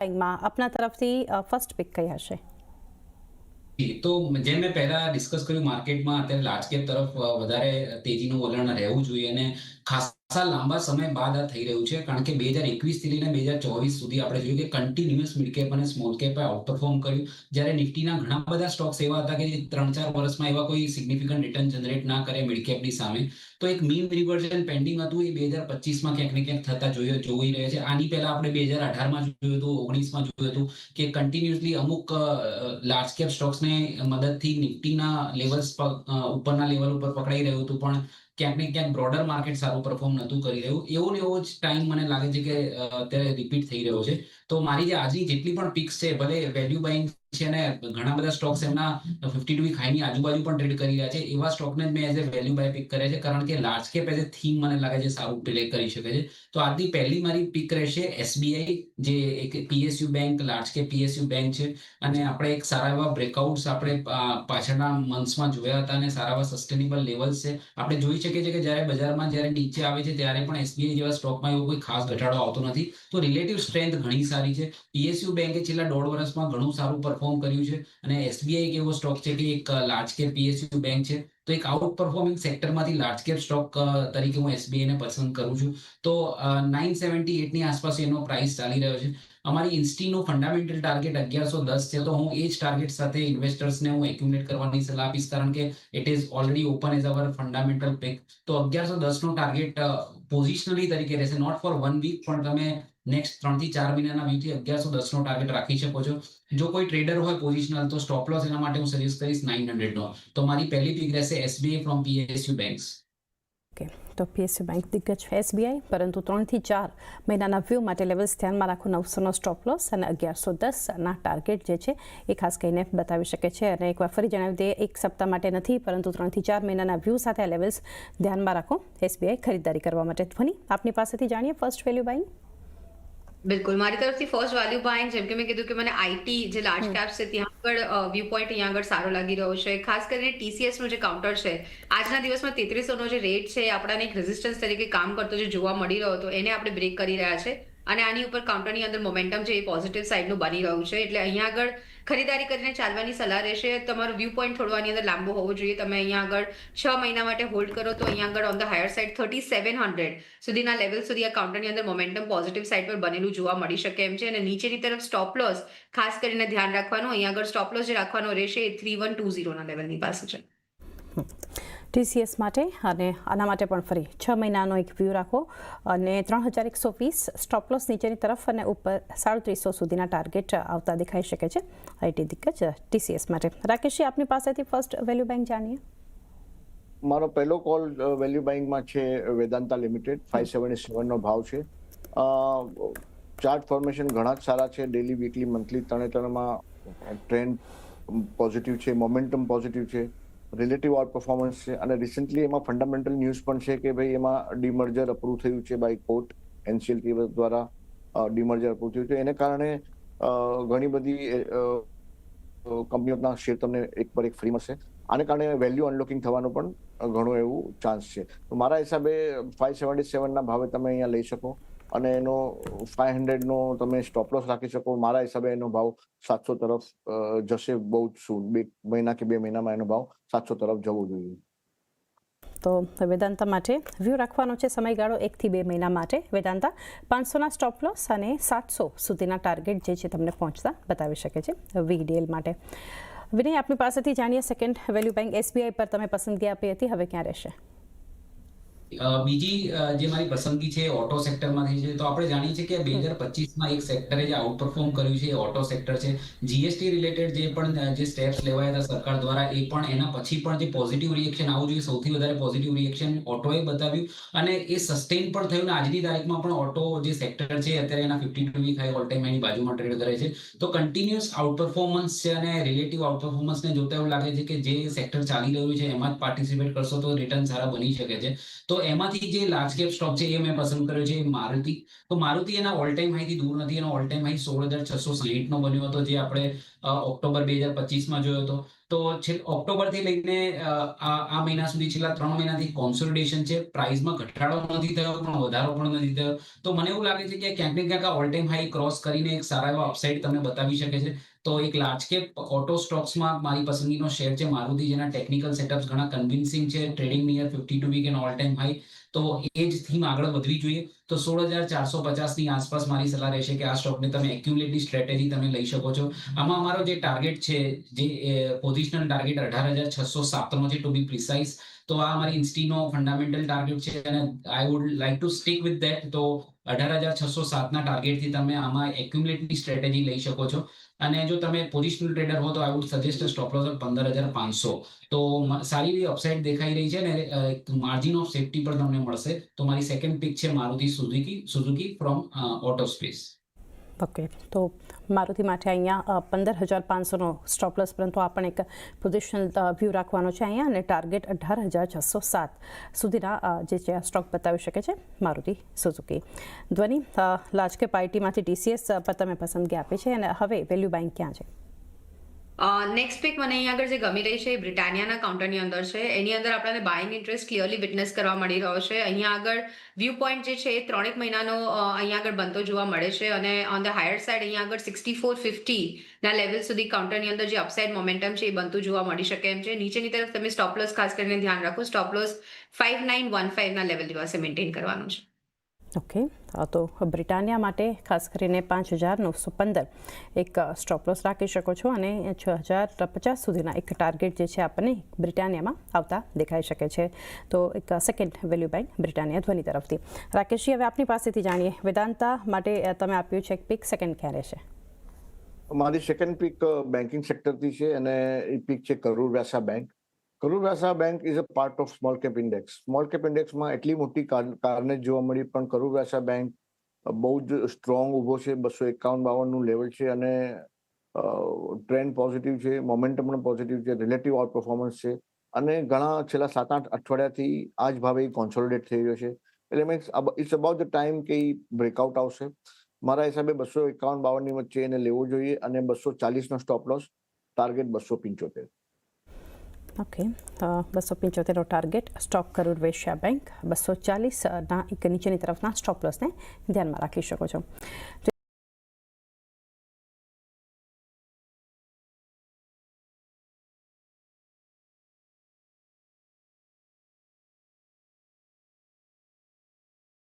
બેંકમાં આપના તરફથી ફર્સ્ટ પિક કઈ હશે? તો જેમ મેં પહેલા ડિસ્કસ કર્યું માર્કેટમાં અત્યારે લાર્જ કેપ તરફ વધારે તેજીનું વલણ રહેવું જોઈએ અને ખાસા લાંબા સમય બાદ આ થઈ રહ્યું છે, કારણ કે બે હજાર એકવીસથી લઈને બે હજાર ચોવીસ સુધી આપણે જોયું કે કન્ટિન્યુઅસ મિડકેપ અને સ્મોલ કેપે આઉટપરફોર્મ કર્યું. જ્યારે નિફ્ટીના ઘણા બધા સ્ટોક્સ એવા હતા કે જે ત્રણ ચાર વર્ષમાં એવા કોઈ સિગ્નિફિકન્ટ રિટર્ન જનરેટ ના કરે મિડકેપની સામે. તો એક મીન રિવર્ઝન પેન્ડિંગ હતું, એ બે હજાર પચીસમાં ક્યાંક ને ક્યાંક થતા જોઈએ જોઈ રહ્યા છે. આની પહેલા આપણે બે હજાર અઢારમાં જોયું હતું, ઓગણીસમાં જોયું હતું કે કન્ટિન્યુઅસલી અમુક લાર્જ કેપ સ્ટોક્સને મદદથી નિફ્ટીના લેવલ્સ ઉપરના લેવલ ઉપર પકડાઈ રહ્યું હતું. પણ ક્યાંક ને ક્યાંક બ્રોડર માર્કેટ સારું પરફોર્મ નહોતું કરી રહ્યું. એવો ને એવો જ ટાઈમ મને લાગે છે કે અત્યારે રિપીટ થઈ રહ્યો છે. તો મારી જે આજની જેટલી પણ પિક્સ છે, ભલે વેલ્યુ બાઇંગ છે અને ઘણા બધા સ્ટોક્સ એમના ફિફ્ટી ટુ વીક હાઈની આજુબાજુ પણ ટ્રેડ કરી રહ્યા છે. એવા સ્ટોકને જ મેં as a value buy pick કર્યા છે. કારણ કે large cap as a theme મને લાગે છે સારું પ્લે કરી શકે છે. તો આજની પહેલી મારી પિક રહેશે એસબીઆઈ જે એક PSU bank large cap PSU bank છે. અને આપણે એક સારા એવા બ્રેકઆઉટ્સ આપણે પાછળના મંથ્સમાં જોયા હતા અને સારા એવા સસ્ટેનેબલ લેવલ્સ છે. આપણે જોઈ શકીએ છીએ કે જ્યારે બજારમાં જ્યારે નીચે આવે છે ત્યારે પણ એસબીઆઈ જેવા સ્ટોકમાં એવો કોઈ ખાસ ઘટાડો આવતો નથી. તો રિલેટિવ સ્ટ્રેન્થ ઘણી સારી છે. પીએસયુ બેંકે છેલ્લા દોઢ વર્ષમાં ઘણું સારું પરફોર્મ કર્યું છે અને એસબીઆઈ એવો સ્ટોક છે કે એક લાર્જ કેપ પીએસયુ બેંક છે. તો એક આઉટ પરફોર્મિંગ સેક્ટરમાંથી લાર્જ કેપ સ્ટોક તરીકે હું એસબીઆઈને પસંદ કરું છું. તો નાઇન સેવન્ટી એટની આસપાસ એનો પ્રાઇસ ચાલી રહ્યો છે. અમારી ઇન્સ્ટીનો ફંડામેન્ટલ ટાર્ગેટ અગિયારસો દસ છે. તો હું એ જ ટાર્ગેટ સાથે ઇન્વેસ્ટર્સને હું એક્યુમુલેટ કરવાની સલાહ આપીશ, કારણ કે it is already open as our fundamental pack તો અગિયારસો દસ નો ટાર્ગેટ પોઝિશનલી તરીકે રહેશે. નોટ ફોર વન વીક પણ તમે નેક્સ્ટ ત્રણથી ચાર મહિનાના વ્યૂથી અગિયારસો દસ નો ટાર્ગેટ રાખી શકો છો. જો કોઈ ટ્રેડર હોય પોઝિશનલ તો સ્ટોપ લોસ એના માટે હું સજેસ્ટ કરીશ નાઇન હંડ્રેડ નો. તો મારી પહેલી પીક રહેશે એસબીઆઈ ફ્રોમ પીએસયુ બેંક્સ તો પીએસયુ બેંક દિગ્ગજ એસબીઆઈ પરંતુ ત્રણથી ચાર મહિનાના વ્યૂ માટે લેવલ્સ ધ્યાનમાં રાખો. નવસોનો સ્ટોપ લોસ અને અગિયારસો દસના ટાર્ગેટ જે છે એ ખાસ કરીને બતાવી શકે છે. અને એકવાર ફરી જણાવી દઈએ, એક સપ્તાહ માટે નથી, પરંતુ ત્રણથી ચાર મહિનાના વ્યૂ સાથે આ લેવલ્સ ધ્યાનમાં રાખો. એસબીઆઈ ખરીદદારી કરવા માટે ધ્વની આપની પાસેથી જાણીએ. ફર્સ્ટ વેલ્યુ બાઇંગ બિલકુલ મારી તરફથી ફર્સ્ટ વેલ્યુ બાઇંગ જેમ કે મેં કીધું કે મને આઈટી જે લાર્જ કેપ છે ત્યાં આગળ વ્યૂ પોઈન્ટ અહીંયા આગળ સારો લાગી રહ્યો છે ખાસ કરીને ટીસીએસનું જે કાઉન્ટર છે આજના દિવસમાં તેત્રીસોનો જે રેટ છે આપણાને એક રેઝિસ્ટન્સ તરીકે કામ કરતો જે જોવા મળી રહ્યો હતો એને આપણે બ્રેક કરી રહ્યા છે અને આની ઉપર કાઉન્ટરની અંદર મોમેન્ટમ છે એ પોઝિટિવ સાઇડનું બની રહ્યું છે એટલે અહીંયા આગળ ખરીદારી કરીને ચાલવાની સલાહ રહેશે. તમારો વ્યૂ પોઈન્ટ થોડો આની અંદર લાંબો હોવો જોઈએ. તમે અહીંયા આગળ છ મહિના માટે હોલ્ડ કરો તો અહીંયા આગળ on the higher side thirty seven hundred સુધીના લેવલ સુધી આ કાઉન્ટરની અંદર મોમેન્ટમ પોઝિટિવ સાઇડ પર બનેલું જોવા મળી શકે એમ છે. અને નીચેની તરફ સ્ટોપ લોસ ખાસ કરીને ધ્યાન રાખવાનું. અહીંયા આગળ સ્ટોપ લોસ જે રાખવાનો રહેશે એ થ્રી વન ટુ ઝીરોના લેવલની પાસે છે. ટીસીએસ માટે અને આના માટે પણ ફરી છ મહિનાનો એક વ્યૂ રાખો અને ત્રણ હજાર એકસો વીસ સ્ટોપ લોસ નીચેની તરફ અને ઉપર સાડત્રીસો સુધીના ટાર્ગેટ આવતા દેખાઈ શકે છે. આઈટી દિગ્ગજ ટીસીએસ માટે. રાકેશજી, આપની પાસેથી ફર્સ્ટ વેલ્યુ બેંક જાણીએ. મારો પહેલો કોલ વેલ્યુ બેંકમાં છે વેદાંતા લિમિટેડ ફાઈવ સેવન્ટી સેવનનો ભાવ છે. ચાર્ટ ફોર્મેશન ઘણા જ સારા છે. ડેલી વીકલી મંથલી ત્રણે ત્રણમાં ટ્રેન્ડ પોઝિટિવ છે મોમેન્ટમ પોઝિટિવ છે. રિલેટિવ આઉટ પરફોર્મન્સ છે. અને રિસેન્ટલી એમાં ફંડામેન્ટલ ન્યૂઝ પણ છે કે ભાઈ એમાં ડીમર્જર અપ્રૂવ થયું છે બાય કોર્ટ એનસીએલટી દ્વારા ડીમર્જર અપ્રૂવ થયું છે. એને કારણે ઘણી બધી કંપનીઓના શેર તમને એક પર એક ફ્રી મળશે. આને કારણે વેલ્યુ અનલોકિંગ થવાનું પણ ઘણું એવું ચાન્સ છે. તો મારા હિસાબે ફાઈવ સેવન્ટી સેવનના ભાવે તમે અહીંયા લઈ શકો. અને એનો ફાઈવ હંડ્રેડનો તમે સ્ટોપ લોસ રાખી શકો. મારા હિસાબે એનો ભાવ સાતસો તરફ જશે બહુ જ સૂન બે મહિના કે બે મહિનામાં એનો ભાવ સાતસો તરફ જવો જોઈએ. તો વેદાંતા માટે વ્યૂ રાખવાનો છે સમયગાળો એકથી બે મહિના માટે. વેદાંતા, પાંચસોના સ્ટોપ લોસ અને સાતસો સુધીના ટાર્ગેટ જે છે તમને પહોંચતા બતાવી શકે છે વીડીએલ માટે. વિનય, આપની પાસેથી જાણીએ સેકન્ડ વેલ્યુ બેંક એસબીઆઈ પર તમે પસંદગી આપી હતી. હવે ક્યાં રહેશે? બીજી જે મારી પસંદગી છે ઓટો સેક્ટરમાં થઈ છે. તો આપણે જાણીએ છીએ કે બે હજાર પચીસમાં એક સેક્ટરે જે આઉટ પરફોર્મ કર્યું છે એ ઓટો સેક્ટર છે. જીએસટી રિલેટેડ જે પણ જે સ્ટેપ્સ લેવાયા હતા સરકાર દ્વારા એ પણ એના પછી પણ જે પોઝિટિવ રિએક્શન આવવું જોઈએ, સૌથી વધારે પોઝિટિવ રિએક્શન ઓટોએ બતાવ્યું. અને એ સસ્ટેન પણ થયું ને આજની તારીખમાં પણ ઓટો જે સેક્ટર છે અત્યારે એના fifty two week high all time એની બાજુમાં ટ્રેડ કરે છે. તો કન્ટિન્યુઅસ આઉટ પરફોર્મન્સ છે અને રિલેટિવ આઉટ પરફોર્મન્સને જોતા એવું લાગે છે કે જે સેક્ટર ચાલી રહ્યું છે એમાં જ પાર્ટિસિપેટ કરશો તો રિટર્ન સારા બની શકે છે. તો એમાંથી જે લાર્જ કેપ સ્ટોક છે એ મેં પસંદ કર્યો છે મારુતિ. તો મારુતિ એના ઓલ ટાઈમ હાઈથી દૂર નથી, એનો ઓલ ટાઈમ હાઈ સોળ હજાર છસો સાહીઠ નો બન્યો હતો, જે આપણે ઓક્ટોબર બે હજાર પચીસમાં જોયો હતો. તો ઓક્ટોબરથી લઈને આ મહિના સુધી છેલ્લા ત્રણ મહિનાથી કોન્સોલિડેશન છે. પ્રાઇસમાં ઘટાડો નથી થયો, પણ વધારો પણ નથી થયો. તો મને એવું લાગે છે કે ક્યાંક ને ક્યાંક ઓલ ટાઈમ હાઈ ક્રોસ કરીને એક સારા એવા અપસાઇડ તમને બતાવી શકે છે. તો એક લાર્જ કેપ ઓટો સ્ટોક્સમાં મારી પસંદગીનો શેર છે મારુતિ, જેના ટેકનિકલ સેટઅપ્સ ઘણા કન્વિન્સિંગ છે trading near fifty two week and all time high તો એ જ થીમ આગળ વધવી જોઈએ. તો સોળ હજાર ચારસો પચાસની આસપાસ મારી સલાહ રહેશે કે આ સ્ટોકને તમે એક્યુમલેટની સ્ટ્રેટેજી તમે લઈ શકો છો. આમાં અમારો જે ટાર્ગેટ છે, જે પોઝિશનલ ટાર્ગેટ અઢાર હજાર છસો સાતનો છે ટુ બી પ્રિસાઇઝ તો આ અમારી ઇન્સ્ટીનો ફંડામેન્ટલ ટાર્ગેટ છે અને I would like to stick with that તો અઢાર હજાર છસો સાતના ટાર્ગેટથી તમે આમાં એક્યુમલેટની સ્ટ્રેટેજી લઈ શકો છો. અને જો તમે પોઝિશનલ ટ્રેડર હો તો I would suggest stop loss પંદર હજાર પાંચસો. તો સારી એવી અપસાઇડ દેખાઈ રહી છે ને માર્જિન ઓફ સેફટી પણ તમને મળશે. તો મારી સેકન્ડ પિક છે Maruti Suzuki Suzuki from auto space okay તો મારુતિ માટે અહીંયા પંદર હજાર પાંચસોનો સ્ટોપલસ પરંતુ આ પણ એક પોઝિશનલ વ્યૂ રાખવાનો છે અહીંયા અને ટાર્ગેટ અઢાર હજાર છસો સાત સુધીના જે છે સ્ટોક બતાવી શકે છે મારુતિ સુઝુકી ધ્વનિ લાજકે પાર્ટીમાંથી ટીસીએસ પર તમે પસંદગી આપી છે અને હવે વેલ્યુ બેંક ક્યાં છે? નેક્સ્ટ પિક મને અહીંયા આગળ જે ગમી રહી છે એ બ્રિટાનિયાના કાઉન્ટરની અંદર છે. એની અંદર આપણને બાઇંગ ઇન્ટરેસ્ટ ક્લિયરલી વિટનેસ કરવા મળી રહ્યો છે. અહીંયા આગળ વ્યૂ પોઈન્ટ જે છે એ ત્રણેક મહિનાનો અહીંયા આગળ બનતો જોવા મળે છે અને ઓન ધ હાયર સાઇડ અહીંયા આગળ સિક્સટી ફોર ફિફ્ટીના લેવલ સુધી કાઉન્ટરની અંદર જે અપસાઇડ મોમેન્ટમ છે એ બનતું જોવા મળી શકે એમ છે. નીચેની તરફ તમે સ્ટોપલોસ ખાસ કરીને ધ્યાન રાખો. Stop loss five nine one ફાઇવના level પાસે મેન્ટેન કરવાનું છે. ઓકે. તો બ્રિટાનિયા માટે ખાસ કરીને પાંચ હજાર નવસો પંદર એક સ્ટોપલોસ રાખી શકો છો અને છ હજાર પચાસ સુધીના એક ટાર્ગેટ જે છે આપણને બ્રિટાનિયામાં આવતા દેખાઈ શકે છે. તો એક સેકન્ડ વેલ્યુ બેંક બ્રિટાનિયા ધ્વનિ તરફથી. રાકેશજી હવે આપની પાસેથી જાણીએ, વેદાંતા માટે તમે આપ્યું છે એક પિક સેકન્ડ ક્યાં રહેશે મારી સેકન્ડ પીક બેન્કિંગ સેક્ટરથી છે અને એ પીક છે Karur Vysya bank Karur Vysya bank is a part of small cap index small cap ઇન્ડેક્સમાં એટલી મોટી કાર- કારને જોવા મળી, પણ કરુર વ્યાસા બેંક બહુ જ સ્ટ્રોંગ ઊભો છે, બસો એકાવન બાવનનું લેવલ છે અને ટ્રેન્ડ પોઝિટિવ છે મોમેન્ટમ પણ પોઝિટિવ છે રિલેટિવ આઉટ પરફોર્મન્સ છે. અને ઘણા છેલ્લા સાત આઠ અઠવાડિયાથી આ જ ભાવે કોન્સોલિડેટ થઈ રહ્યો છે. એટલે means it's about the time કે બ્રેકઆઉટ આવશે. મારા હિસાબે બસો એકાવન બાવનની વચ્ચે એને લેવો જોઈએ અને બસો ચાલીસનો સ્ટોપ લોસ ટાર્ગેટ બસો પંચોતેર. ઓકે બસો પંચોતેરનો target stock Karur Vysya bank બસો ચાલીસના એક નીચેની તરફના સ્ટોપ લોસને ધ્યાનમાં રાખી શકો છો.